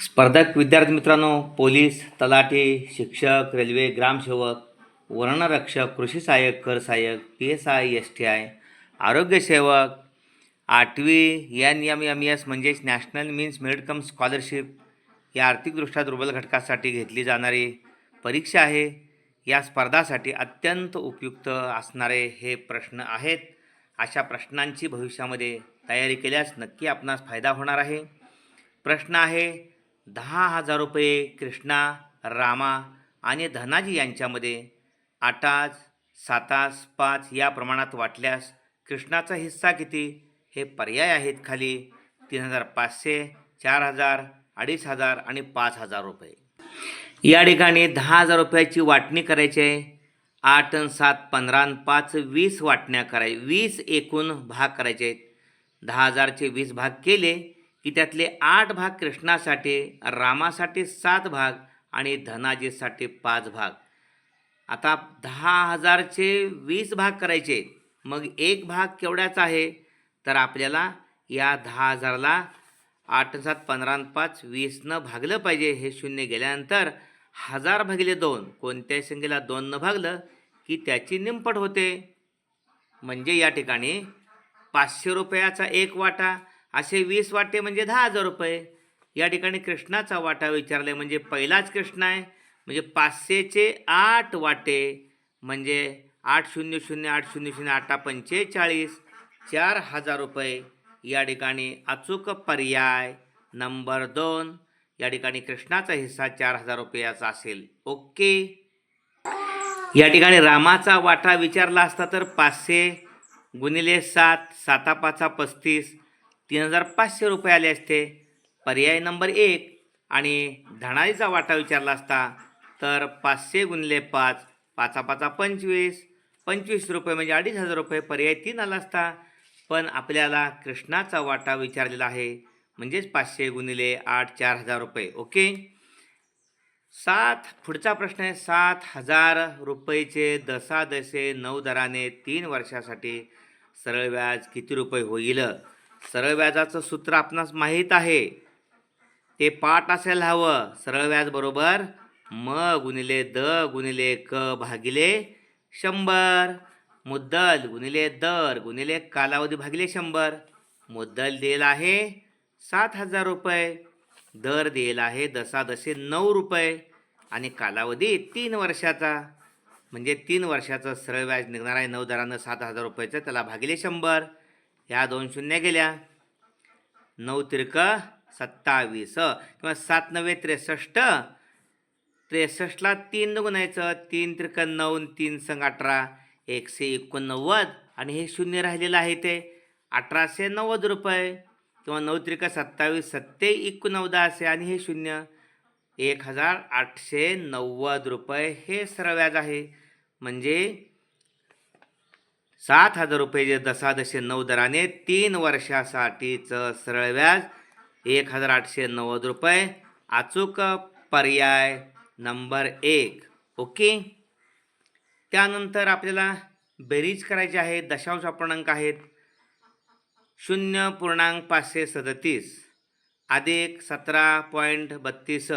स्पर्धक विद्यार्थी मित्रांनो पोलीस तलाठी शिक्षक रेल्वे ग्रामसेवक वर्णरक्षक कृषी सहाय्यक कर सहाय्यक P S I S T I आरोग्यसेवक आठवी एन एम एम एस म्हणजेच national means merit cum scholarship या आर्थिकदृष्ट्या दुर्बल घटकासाठी घेतली जाणारी परीक्षा आहे. या स्पर्धासाठी अत्यंत उपयुक्त असणारे हे प्रश्न आहेत. अशा प्रश्नांची भविष्यामध्ये तयारी केल्यास नक्की आपणास फायदा होणार आहे. प्रश्न आहे दहा हजार रुपये कृष्णा रामा आणि धनाजी यांच्यामध्ये आठास सातास पाच या प्रमाणात वाटल्यास कृष्णाचा हिस्सा किती? हे पर्याय आहेत खाली. तीन हजार पाचशे चार हजार अडीच हजार आणि पाच हजार रुपये. या ठिकाणी दहा हजार रुपयाची वाटणी करायची आहे. आठ आणि सात पंधरा आणि पाच वीस वाटण्या कराय वीस एकूण भाग करायचे आहेत. दहा हजारचे वीस भाग केले की त्यातले आठ भाग कृष्णासाठी रामासाठी सात भाग आणि धनाजीसाठी पाच भाग. आता दहा हजारचे वीस भाग करायचे. मग एक भाग केवढ्याचा आहे? तर आपल्याला या दहा हजारला आठ सात पंधरा पाच वीसनं भागलं पाहिजे. हे शून्य गेल्यानंतर हजार भागिले दोन कोणत्याही संख्येला दोननं भागलं की त्याची निमपट होते. म्हणजे या ठिकाणी पाचशे रुपयाचा एक वाटा असे वीस वाटे म्हणजे दहा हजार रुपये. या ठिकाणी कृष्णाचा वाटा विचारले म्हणजे पहिलाच कृष्ण आहे. म्हणजे पाचशेचे आठ वाटे म्हणजे आठ शून्य शून्य आठ शून्य शून्य आठा पंचेचाळीस चार हजार रुपये. या ठिकाणी अचूक पर्याय नंबर दोन. या ठिकाणी कृष्णाचा हिस्सा चार हजार रुपयाचा असेल. ओके. या ठिकाणी रामाचा वाटा विचारला असता तर पाचशे गुणिले सात साता पाचा पस्तीस तीन हजार पाचशे रुपये आले असते. पर्याय नंबर एक आणि धनाईचा वाटा विचारला असता तर पाचशे गुणले पाच पाचा पाचा पंचवीस. पंचवीस रुपये म्हणजे अडीच हजार रुपये पर्याय तीन आला असता. पण आपल्याला कृष्णाचा वाटा विचारलेला आहे. म्हणजेच पाचशे गुणिले आठ चार हजार रुपये. ओके? सात पुढचा प्रश्न आहे. सात हजार रुपयेचे दसादसे नऊ दराने तीन वर्षासाठी सरळ व्याज किती रुपये होईल? सरळ व्याजाचं सूत्र आपणास माहीत आहे. ते पाठ असायला हवं. सरळ व्याज बरोबर म गुणिले द गुणिले क भागिले शंभर. मुद्दल गुणिले दर गुणिले कालावधी भागिले शंभर. मुद्दल दिलेला आहे सात हजार रुपये. दर दिलेला आहे दसादशे नऊ रुपये. आणि कालावधी तीन वर्षाचा. म्हणजे तीन वर्षाचं सरळ व्याज निघणार आहे. नऊ दरानं सात हजार रुपयाचं. त्याला भागिले शंभर. ह्या दोन शून्य गेल्या. नऊ तिरक सत्तावीस. किंवा सात नव्हे त्रेसष्ट. त्रेसष्टला तीन गुणायचं तीन त्रिक नऊ तीन संघ अठरा. एकशे एकोणनव्वद. आणि हे शून्य राहिलेलं आहे ते अठराशे नव्वद रुपये. किंवा नऊ त्रिक सत्तावीस सत्ते एकोणनव्वद असे आणि हे शून्य. एक हजार आठशे नव्वद रुपये. हे सरळ व्याज आहे. म्हणजे सात हजार रुपये जे दशादशे नऊ दराने तीन वर्षासाठीचं सरळ व्याज एक हजार आठशे नव्वद रुपये. अचूक पर्याय नंबर एक. ओके? त्यानंतर आपल्याला बेरीज करायची आहे. दशांश अपूर्णांक आहेत. शून्य पूर्णांक पाचशे सदतीस. अधिक सतरा पॉईंट बत्तीस.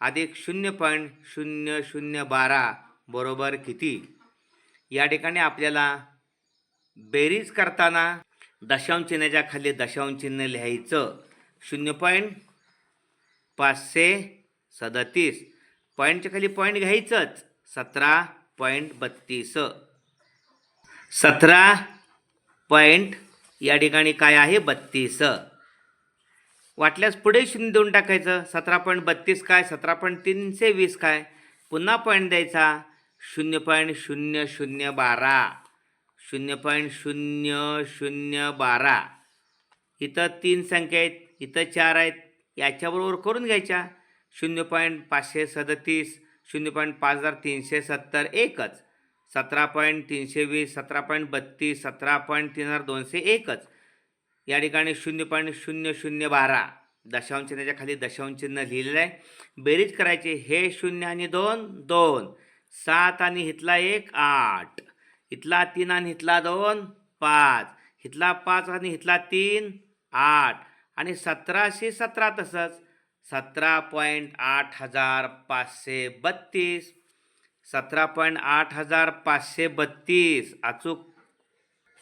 अधिक शून्य पॉईंट शून्य शून्य बारा बरोबर किती? या ठिकाणी आपल्याला बेरीज करताना दशांश चिन्हाच्या खाली दशांश चिन्ह लिहायचं शून्य पॉईंट पाचशे सदतीस. पॉईंटच्या खाली पॉईंट घ्यायचंच. सतरा पॉईंट बत्तीस. सतरा पॉईंट या ठिकाणी काय आहे? बत्तीस. वाटल्यास पुढे शून्य देऊन टाकायचं. सतरा पॉईंट बत्तीस काय? सतरा पॉईंट तीनशे वीस काय? पुन्हा पॉईंट द्यायचा. शून्य पॉईंट शून्य शून्य बारा. शून्य पॉईंट शून्य शून्य बारा. इथं तीन संख्या आहेत इथं चार आहेत याच्याबरोबर करून घ्यायच्या. शून्य पॉईंट पाचशे सदतीस शून्य पॉईंट पाच हजार तीनशे सत्तर एकच. सतरा पॉईंट तीनशे वीस सतरा पॉईंट बत्तीस सतरा पॉईंट तीन हजार दोनशे एकच. या ठिकाणी शून्य पॉईंट शून्य शून्य बारा. दशांश चिन्हाच्या खाली दशांश चिन्ह लिहिलेलं आहे. बेरीज करायचे. हे शून्य आणि दोन दोन. सात आणि हितला एक आठ. इथला तीन आणि इथला दोन पाच. इथला पाच आणि इथला तीन आठ. आणि सतराशे सतरा तसंच सतरा पॉईंट आठ हजार पाचशे बत्तीस. सतरा पॉईंट आठ हजार पाचशे बत्तीस. अचूक.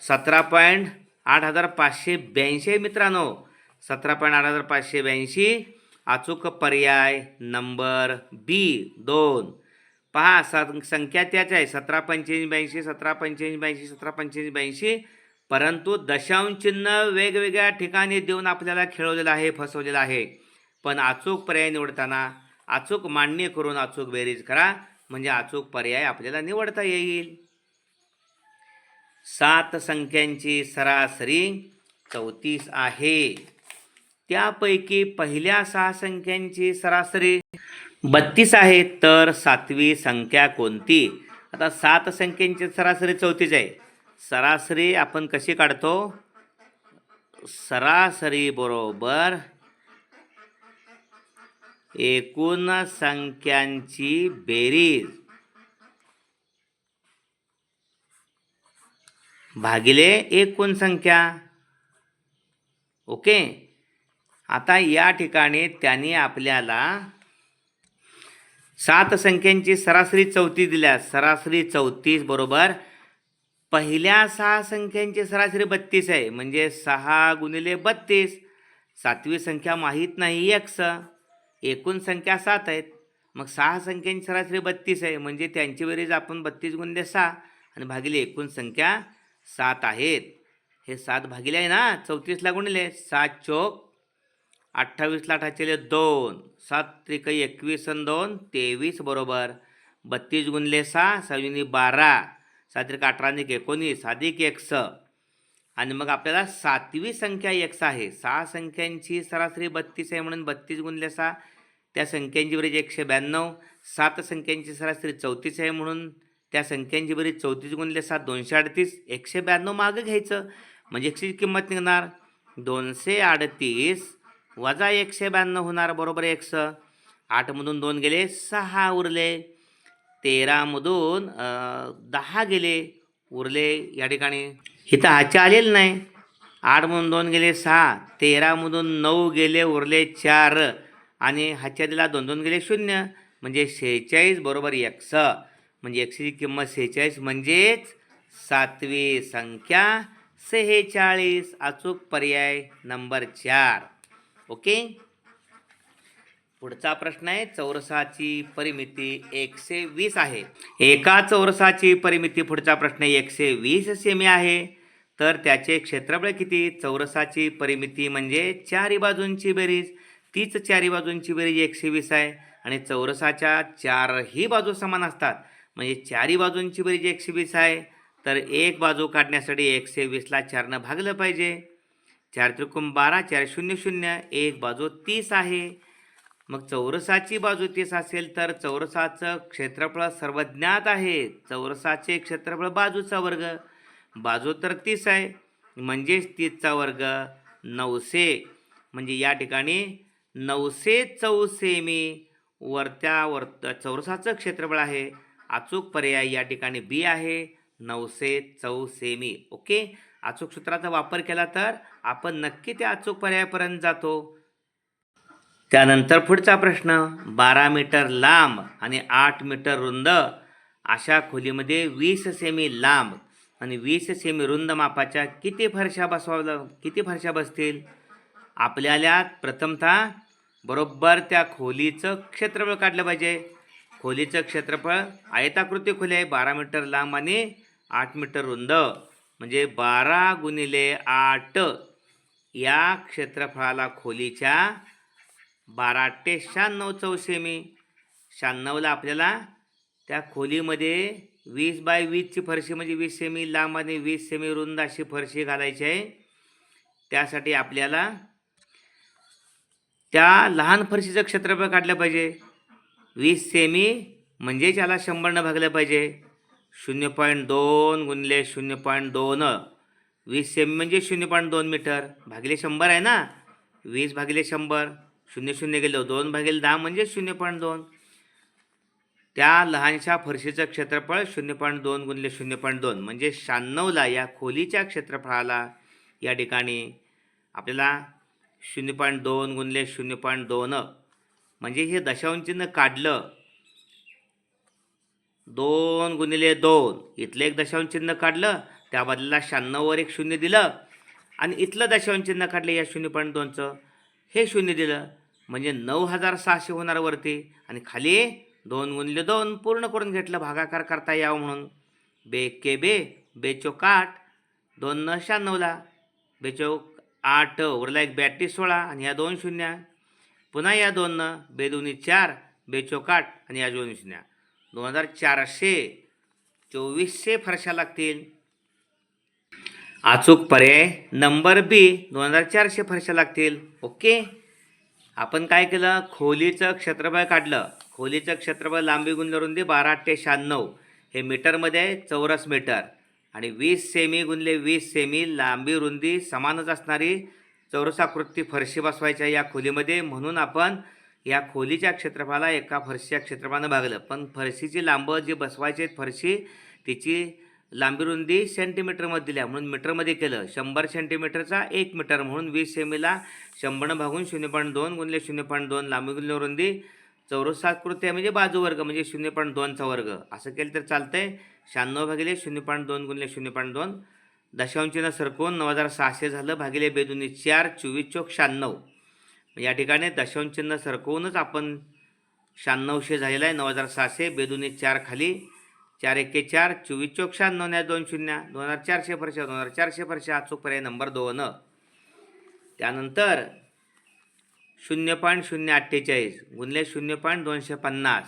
सतरा पॉईंट आठ हजार पाचशे ब्याऐंशी मित्रांनो. सतरा पॉईंट आठ हजार पाचशे ब्याऐंशी. अचूक पर्याय नंबर बी दोन. पहा स संख्या त्याच आहे सतरा पंच्याऐंशी ब्याऐंशी सतरा पंच्याऐंशी ब्याऐंशी सतरा पंच्याऐंशी ब्याऐंशी. परंतु दशांशचिन्ह वेगवेगळ्या ठिकाणी देऊन आपल्याला खेळवलेलं आहे फसवलेलं आहे. पण अचूक पर्याय निवडताना अचूक मांडणी करून अचूक बेरीज करा म्हणजे अचूक पर्याय आपल्याला निवडता येईल. सात संख्यांची सरासरी चौतीस आहे. त्यापैकी पहिल्या सहा संख्यांची सरासरी बत्तीस आहे तर सातवी संख्या कोणती? आता सात संख्यांची सरासरी चौतीस आहे. सरासरी आपण कशी काढतो? सरासरी बरोबर एकूण संख्यांची बेरीज भागिले एकूण संख्या. ओके? आता या ठिकाणी त्यांनी आपल्याला सात संख्यांची सरासरी चौतीस दिल्या सरासरी चौतीस बरोबर पहिल्या सहा संख्यांची सरासरी बत्तीस आहे. म्हणजे सहा गुणिले बत्तीस. सातवी संख्या माहीत नाही एक्स एकूण संख्या सात आहेत. मग सहा संख्यांची सरासरी बत्तीस आहे. म्हणजे त्यांची बेरीज आपण बत्तीस गुणले सहा आणि भागिले एकूण संख्या सात आहेत. हे सात भागिले आहे ना चौतीसला गुणले सात चोक अठ्ठावीसला ठाचेले दोन. सात त्रिक एकवीस आणि दोन तेवीस बरोबर. बत्तीस गुणले सहा सहावीने बारा. सात त्रिक अठरा आणि एकोणीस अधिक स आणि मग आपल्याला सातवी संख्या एक्स आहे. सहा संख्यांची सरासरी बत्तीस आहे म्हणून बत्तीस गुणले सहा त्या संख्यांची बेरीज एकशे ब्याण्णव. सात संख्यांची सरासरी चौतीस आहे म्हणून त्या संख्यांची बेरीज चौतीस गुणले सात दोनशे अडतीस. एकशे ब्याण्णव मागं घ्यायचं. म्हणजे एकशेची किंमत निघणार दोनशे अडतीस. वजा एकशे ब्याण्णव होणार बरोबर एकस आठमधून दोन गेले सहा उरले. तेरामधून दहा गेले उरले या ठिकाणी. इथं हाचे आलेलं नाही. आठमधून दोन गेले सहा. तेरामधून नऊ गेले उरले चार. आणि हाच्या दिला दोन दोन गेले शून्य. म्हणजे शेहेचाळीस बरोबर एकस म्हणजे एकशेची किंमत शेहेचाळीस म्हणजेच सातवी संख्या सेहेचाळीस. अचूक पर्याय नंबर चार. ओके? पुढचा प्रश्न आहे चौरसाची परिमिती एकशे वीस आहे. एका चौरसाची परिमिती पुढचा प्रश्न एकशे वीस सेमी आहे. तर त्याचे क्षेत्रफळ किती? चौरसाची परिमिती म्हणजे चारी बाजूंची बेरीज. तीच चारी बाजूंची बेरीज एकशे वीस आहे. आणि चौरसाच्या चारही बाजू समान असतात. म्हणजे चारी बाजूंची बेरीज एकशे वीस आहे. तर एक बाजू काढण्यासाठी एकशे वीसला चारनं भागलं पाहिजे. चार त्रिकोण बारा चार शून्य शून्य एक बाजू तीस आहे. मग चौरसाची बाजू तीस असेल तर चौरसाचं क्षेत्रफळ सर्वज्ञात आहे. चौरसाचे क्षेत्रफळ बाजूचा वर्ग. बाजू तर तीस आहे. म्हणजेच तीसचा वर्ग नऊशे. म्हणजे या ठिकाणी नऊशे चौसेमी वरत्या वर चौरसाचं क्षेत्रफळ आहे. अचूक पर्याय या ठिकाणी बी आहे. नऊशे चौसेमी ओके? अचूक सूत्राचा वापर केला तर आपण नक्की त्या अचूक पर्यायापर्यंत जातो. त्यानंतर पुढचा प्रश्न बारा मीटर लांब आणि आठ मीटर रुंद अशा खोलीमध्ये वीस सेमी लांब आणि वीस सेमी रुंद मापाच्या किती फरशा बसवा किती फरशा बसतील? आपल्याला प्रथमतः बरोबर त्या खोलीचं क्षेत्रफळ काढलं पाहिजे. खोलीचं क्षेत्रफळ आयताकृती खोली आहे बारा मीटर लांब आणि आठ मीटर रुंद. म्हणजे बारा गुणिले आठ या क्षेत्रफळाला खोलीच्या बारा ते शहाण्णव चौसेमी शहाण्णवला आपल्याला त्या खोलीमध्ये वीस बाय वीसची फरशी म्हणजे वीस सेमी लांब आणि वीस सेमी रुंद अशी फरशी घालायची आहे. त्यासाठी आपल्याला त्या लहान फरशीचं क्षेत्रफळ काढलं पाहिजे. वीस सेमी म्हणजेच याला शंभरनं भागलं पाहिजे. शून्य पॉईंट दोन गुणले शून्य पॉईंट दोन. वीस सेमी म्हणजे शून्य पॉईंट दोन मीटर. भागिले शंभर आहे ना? वीस भागिले शंभर. शून्य शून्य गेलो. दोन भागिले दहा म्हणजे शून्य पॉईंट दोन. त्या लहानशा फरशीचं क्षेत्रफळ शून्य पॉईंट दोन गुणले शून्य पॉईंट दोन. म्हणजे शहाण्णवला या खोलीच्या क्षेत्रफळाला या ठिकाणी आपल्याला शून्य पॉईंट दोन गुणले शून्य पॉईंट दोन. म्हणजे हे दशांचीनं काढलं दोन गुणिले दोन. इथलं एक दशांशचिन्ह काढलं त्या बदल्याला शहाण्णववर एक शून्य दिलं. आणि इथलं दशांशचिन्ह काढलं या शून्य पॉईंट दोनचं. हे शून्य दिलं म्हणजे नऊ हजार सहाशे होणार वरती. आणि खाली दोन गुणिले दोन पूर्ण करून घेतलं भागाकार करता यावं म्हणून. बे के बे बेचोक आठ दोन न शहाण्णवला. बेचोक आठ उरला एक बॅटी सोळा आणि या दोन शून्य. पुन्हा या दोननं बेदोनी चार बेचोक आठ आणि या दोन शून्य. दोन हजार चारशे चोवीसशे फरशा लागतील. अचूक पर्याय नंबर बी दोन हजार चारशे फरशा लागतील. ओके? आपण काय केलं? खोलीचं क्षेत्रफळ काढलं. खोलीचं क्षेत्रफळ लांबी गुणले रुंदी बारा ते शहाण्णव. हे मीटरमध्ये आहे चौरस मीटर. आणि वीस सेमी गुणले वीस सेमी लांबी रुंदी समानच असणारी चौरसाकृती फरशी बसवायच्या या खोलीमध्ये. म्हणून आपण या खोलीच्या क्षेत्रफळाला एका फरशीच्या क्षेत्रफळानं भागलं. पण फरशीची लांब जी बसवायची आहेत फरशी तिची लांबी रुंदी सेंटीमीटरमध्ये दिल्या. म्हणून मीटरमध्ये केलं. शंभर सेंटीमीटरचा एक मीटर म्हणून वीस सेमीला शंभरनं भागून शून्य पॉईंट दोन गुणले शून्य पॉईंट दोन लांबी गुणले रुंदी चौरसात कृत्य म्हणजे बाजू वर्ग म्हणजे शून्य पॉईंट दोनचा वर्ग. असं केलं तर चालतंय. शहाण्णव भागिले शून्य पॉईंट दोन गुणले शून्य पॉईंट दोन दशांशीनं सरकून नऊ हजार सहाशे झालं. भागिले बेदुनी चार चोवीस चोक शहाण्णव. या ठिकाणी दशांशचिन्ह सरकवूनच आपण शहाण्णवशे झालेला आहे नऊ हजार सहाशे बेदुनी चार खाली चार एके चार चोवीस चोक शहाण्णव न्या दोन शून्य दोन हजार चारशे फरशा दोन हजार चारशे वर्ष अचूक पर्याय नंबर दोन. त्यानंतर शून्य पॉईंट शून्य अठ्ठेचाळीस गुणले शून्य पॉईंट दोनशे पन्नास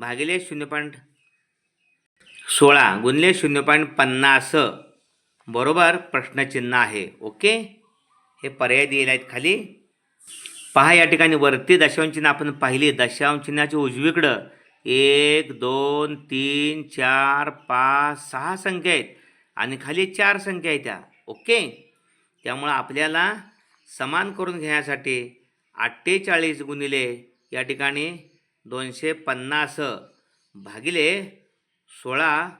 भागिले शून्य पॉईंट सोळा गुणले शून्य पॉईंट पन्नास. बरोबर प्रश्नचिन्ह आहे. ओके? हे पर्याय दिलेले आहेत खाली. पहा या ठिकाणी वरती दशांशचिन्ह आपण पाहिली. दशांशचिन्हाच्या उजवीकडं एक दोन तीन चार पाच सहा संख्या आहेत. आणि खाली चार संख्या आहेत त्या. ओके? त्यामुळं आपल्याला समान करून घेण्यासाठी अठ्ठेचाळीस गुणिले या ठिकाणी दोनशे पन्नास भागिले सोळा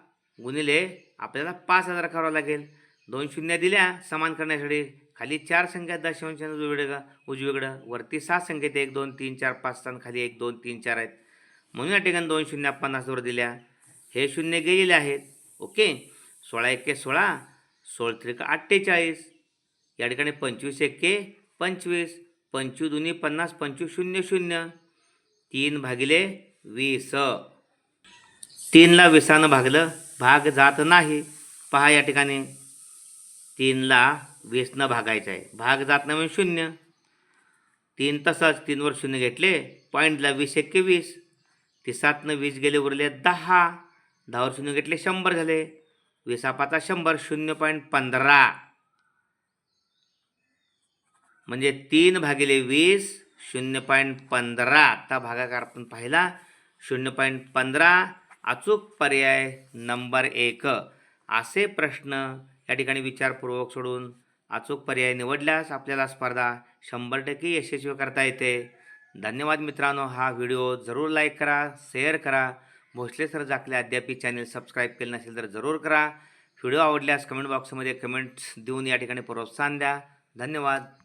गुणिले आपल्याला पाच हजार करावं लागेल. दोन शून्य दिल्या समान करण्यासाठी खाली चार संख्या दशांशाने उजवीकडं उजवीकडं वरती सहा संख्येत एक दोन तीन चार पाच आणि खाली एक दोन तीन चार आहेत. म्हणून या ठिकाणी दोन शून्य पन्नासवर दिल्या. हे शून्य गेलेले आहेत. ओके? सोळा एके सोळा. सोळ त्रिक अठ्ठेचाळीस. या ठिकाणी पंचवीस एके पंचवीस. पंचवीस दोन्ही पन्नास पंचवीस शून्य शून्य. तीन भागिले वीस. तीनला विसानं भागलं. भाग जात नाही. पहा या ठिकाणी. तीनला वीसनं भागायचं आहे. भाग जात नाही म्हणजे शून्य. तीन तसंच तीनवर शून्य घेतले पॉईंटला वीस एक्के वीस सातनं वीस गेले उरले दहा. दहावर शून्य घेतले शंभर झाले. विसापाचा शंभर शून्य पॉईंट पंधरा. म्हणजे तीन भागिले वीस शून्य पॉईंट पंधरा. आता भागाकार आपण पाहिला शून्य पॉईंट पंधरा. अचूक पर्याय नंबर एक. असे प्रश्न या ठिकाणी विचारपूर्वक सोडून अचूक पर्याय निवडल्यास आपल्याला स्पर्धा शंभर टक्के यशस्वी करता येते. धन्यवाद मित्रांनो. हा व्हिडिओ जरूर लाईक करा शेअर करा. भोसले सर जाकले अद्यापी चॅनल सबस्क्राईब केलं नसेल तर जरूर करा. व्हिडिओ आवडल्यास कमेंट बॉक्समध्ये कमेंट्स देऊन या ठिकाणी प्रोत्साहन द्या. धन्यवाद.